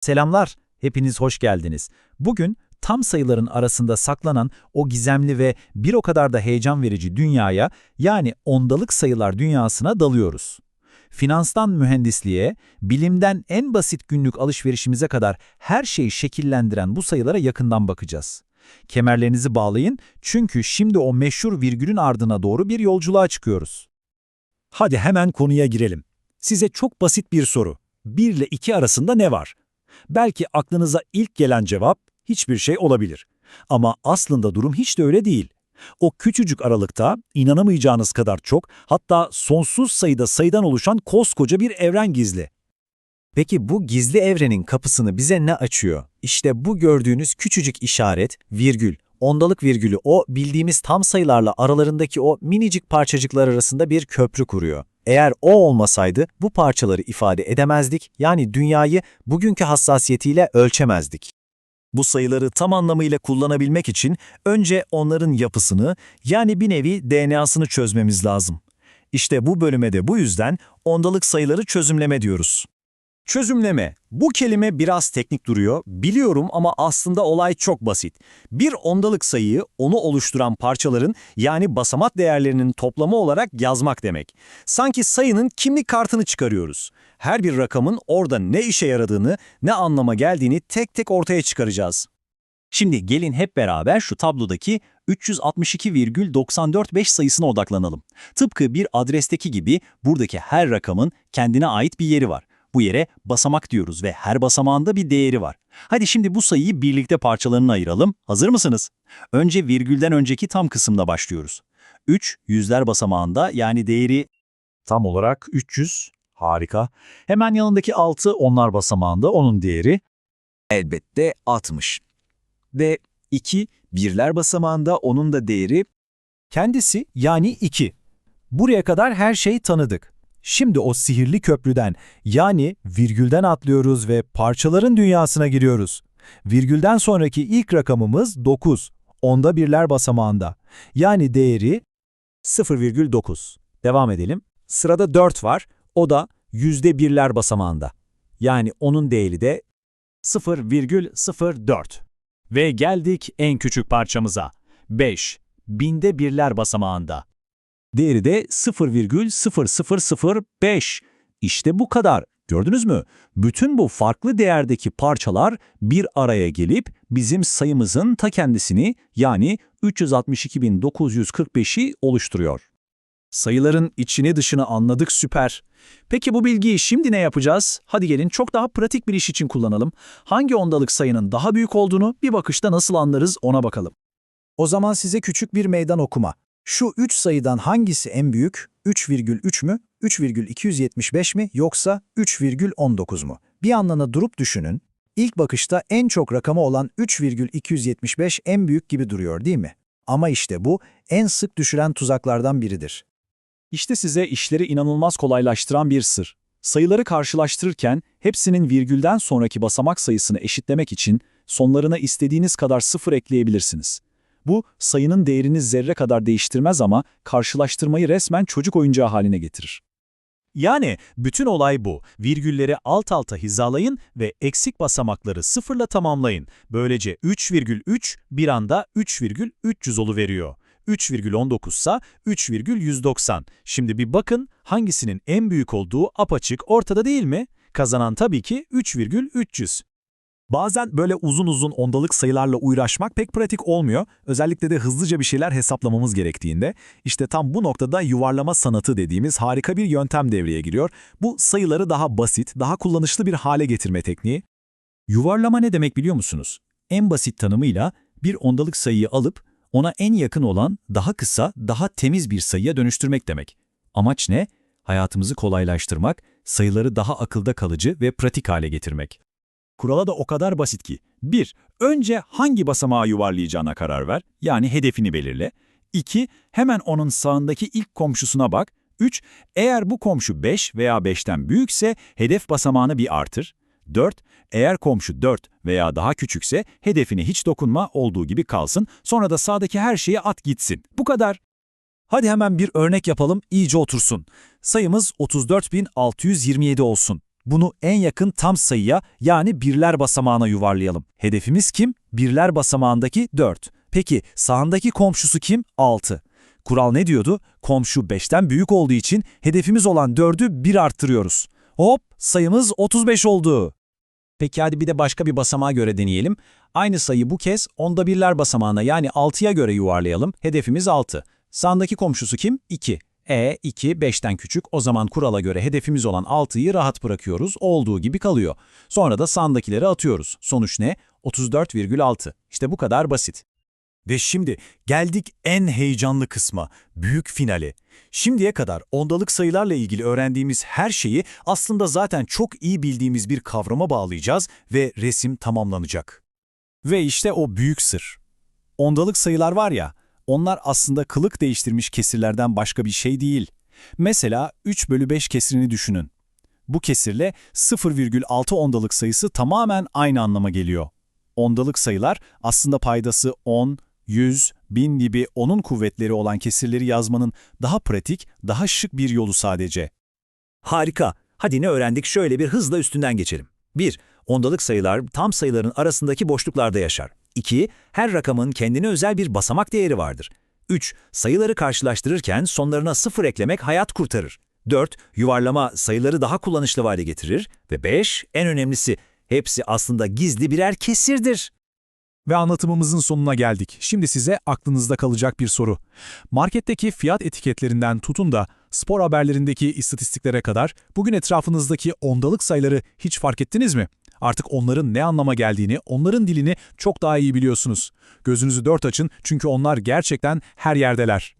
Selamlar, hepiniz hoş geldiniz. Bugün tam sayıların arasında saklanan o gizemli ve bir o kadar da heyecan verici dünyaya, yani ondalık sayılar dünyasına dalıyoruz. Finanstan mühendisliğe, bilimden en basit günlük alışverişimize kadar her şeyi şekillendiren bu sayılara yakından bakacağız. Kemerlerinizi bağlayın çünkü şimdi o meşhur virgülün ardına doğru bir yolculuğa çıkıyoruz. Hadi hemen konuya girelim. Size çok basit bir soru. 1 ile 2 arasında ne var? Belki aklınıza ilk gelen cevap hiçbir şey olabilir. Ama aslında durum hiç de öyle değil. O küçücük aralıkta inanamayacağınız kadar çok, hatta sonsuz sayıda sayıdan oluşan koskoca bir evren gizli. Peki bu gizli evrenin kapısını bize ne açıyor? İşte bu gördüğünüz küçücük işaret, virgül, ondalık virgülü o bildiğimiz tam sayılarla aralarındaki o minicik parçacıklar arasında bir köprü kuruyor. Eğer o olmasaydı bu parçaları ifade edemezdik, yani dünyayı bugünkü hassasiyetiyle ölçemezdik. Bu sayıları tam anlamıyla kullanabilmek için önce onların yapısını, yani bir nevi DNA'sını çözmemiz lazım. İşte bu bölüme de bu yüzden ondalık sayıları çözümleme diyoruz. Çözümleme. Bu kelime biraz teknik duruyor, biliyorum ama aslında olay çok basit. Bir ondalık sayıyı onu oluşturan parçaların yani basamak değerlerinin toplamı olarak yazmak demek. Sanki sayının kimlik kartını çıkarıyoruz. Her bir rakamın orada ne işe yaradığını, ne anlama geldiğini tek tek ortaya çıkaracağız. Şimdi gelin hep beraber şu tablodaki 362,945 sayısına odaklanalım. Tıpkı bir adresteki gibi buradaki her rakamın kendine ait bir yeri var. Bu yere basamak diyoruz ve her basamağında bir değeri var. Hadi şimdi bu sayıyı birlikte parçalarına ayıralım. Hazır mısınız? Önce virgülden önceki tam kısımda başlıyoruz. 3 yüzler basamağında yani değeri Tam olarak 300, harika. Hemen yanındaki 6 onlar basamağında onun değeri. elbette 60. Ve 2 birler basamağında onun da değeri Kendisi yani 2. Buraya kadar her şeyi tanıdık. Şimdi o sihirli köprüden yani virgülden atlıyoruz ve parçaların dünyasına giriyoruz. Virgülden sonraki ilk rakamımız 9. Onda birler basamağında. Yani değeri 0,9. Devam edelim. Sırada 4 var. O da yüzde birler basamağında. Yani onun değeri de 0,04. Ve geldik en küçük parçamıza. 5. Binde birler basamağında. Değeri de 0,0005. İşte bu kadar. Gördünüz mü? Bütün bu farklı değerdeki parçalar bir araya gelip bizim sayımızın ta kendisini yani 362.945'i oluşturuyor. Sayıların içini dışını anladık süper. Peki bu bilgiyi şimdi ne yapacağız? Hadi gelin çok daha pratik bir iş için kullanalım. Hangi ondalık sayının daha büyük olduğunu bir bakışta nasıl anlarız ona bakalım. O zaman size küçük bir meydan okuma. Şu 3 sayıdan hangisi en büyük? 3,3 mü? 3,275 mi? Yoksa 3,19 mu? Bir anlana durup düşünün. İlk bakışta en çok rakamı olan 3,275 en büyük gibi duruyor değil mi? Ama işte bu en sık düşüren tuzaklardan biridir. İşte size işleri inanılmaz kolaylaştıran bir sır. Sayıları karşılaştırırken hepsinin virgülden sonraki basamak sayısını eşitlemek için sonlarına istediğiniz kadar sıfır ekleyebilirsiniz. Bu sayının değerini zerre kadar değiştirmez ama karşılaştırmayı resmen çocuk oyuncağı haline getirir. Yani bütün olay bu. Virgülleri alt alta hizalayın ve eksik basamakları sıfırla tamamlayın. Böylece 3,3 bir anda 3,300 oluveriyor. 3,19 ise 3,190. Şimdi bir bakın hangisinin en büyük olduğu apaçık ortada değil mi? Kazanan tabii ki 3,300. Bazen böyle uzun uzun ondalık sayılarla uğraşmak pek pratik olmuyor. Özellikle de hızlıca bir şeyler hesaplamamız gerektiğinde. İşte tam bu noktada yuvarlama sanatı dediğimiz harika bir yöntem devreye giriyor. Bu sayıları daha basit, daha kullanışlı bir hale getirme tekniği. Yuvarlama ne demek biliyor musunuz? En basit tanımıyla bir ondalık sayıyı alıp ona en yakın olan daha kısa, daha temiz bir sayıya dönüştürmek demek. Amaç ne? Hayatımızı kolaylaştırmak, sayıları daha akılda kalıcı ve pratik hale getirmek. Kurala da o kadar basit ki. 1. Önce hangi basamağı yuvarlayacağına karar ver, yani hedefini belirle. 2. Hemen onun sağındaki ilk komşusuna bak. 3. Eğer bu komşu 5 veya 5'ten büyükse hedef basamağını bir artır. 4. Eğer komşu 4 veya daha küçükse hedefine hiç dokunma olduğu gibi kalsın. Sonra da sağdaki her şeyi at gitsin. Bu kadar. Hadi hemen bir örnek yapalım, iyice otursun. Sayımız 34.627 olsun. Bunu en yakın tam sayıya yani birler basamağına yuvarlayalım. Hedefimiz kim? Birler basamağındaki 4. Peki sağındaki komşusu kim? 6. Kural ne diyordu? Komşu 5'ten büyük olduğu için hedefimiz olan 4'ü 1 arttırıyoruz. Hop sayımız 35 oldu. Peki hadi bir de başka bir basamağa göre deneyelim. Aynı sayı bu kez onda birler basamağına yani 6'ya göre yuvarlayalım. Hedefimiz 6. Sağındaki komşusu kim? 2. E, 2, 5'ten küçük. O zaman kurala göre hedefimiz olan 6'yı rahat bırakıyoruz. Olduğu gibi kalıyor. Sonra da sağındakileri atıyoruz. Sonuç ne? 34,6. İşte bu kadar basit. Ve şimdi geldik en heyecanlı kısma, büyük finale. Şimdiye kadar ondalık sayılarla ilgili öğrendiğimiz her şeyi aslında zaten çok iyi bildiğimiz bir kavrama bağlayacağız ve resim tamamlanacak. Ve işte o büyük sır. Ondalık sayılar var ya, onlar aslında kılık değiştirmiş kesirlerden başka bir şey değil. Mesela 3 bölü 5 kesirini düşünün. Bu kesirle 0,6 ondalık sayısı tamamen aynı anlama geliyor. Ondalık sayılar aslında paydası 10, 100, 1000 gibi onun kuvvetleri olan kesirleri yazmanın daha pratik, daha şık bir yolu sadece. Harika. Hadi ne öğrendik şöyle bir hızla üstünden geçelim. 1. Ondalık sayılar tam sayıların arasındaki boşluklarda yaşar. 2. Her rakamın kendine özel bir basamak değeri vardır. 3. Sayıları karşılaştırırken sonlarına sıfır eklemek hayat kurtarır. 4. Yuvarlama sayıları daha kullanışlı hale getirir. Ve 5. En önemlisi hepsi aslında gizli birer kesirdir. Ve anlatımımızın sonuna geldik. Şimdi size aklınızda kalacak bir soru. Marketteki fiyat etiketlerinden tutun da spor haberlerindeki istatistiklere kadar bugün etrafınızdaki ondalık sayıları hiç fark ettiniz mi? Artık onların ne anlama geldiğini, onların dilini çok daha iyi biliyorsunuz. Gözünüzü dört açın çünkü onlar gerçekten her yerdeler.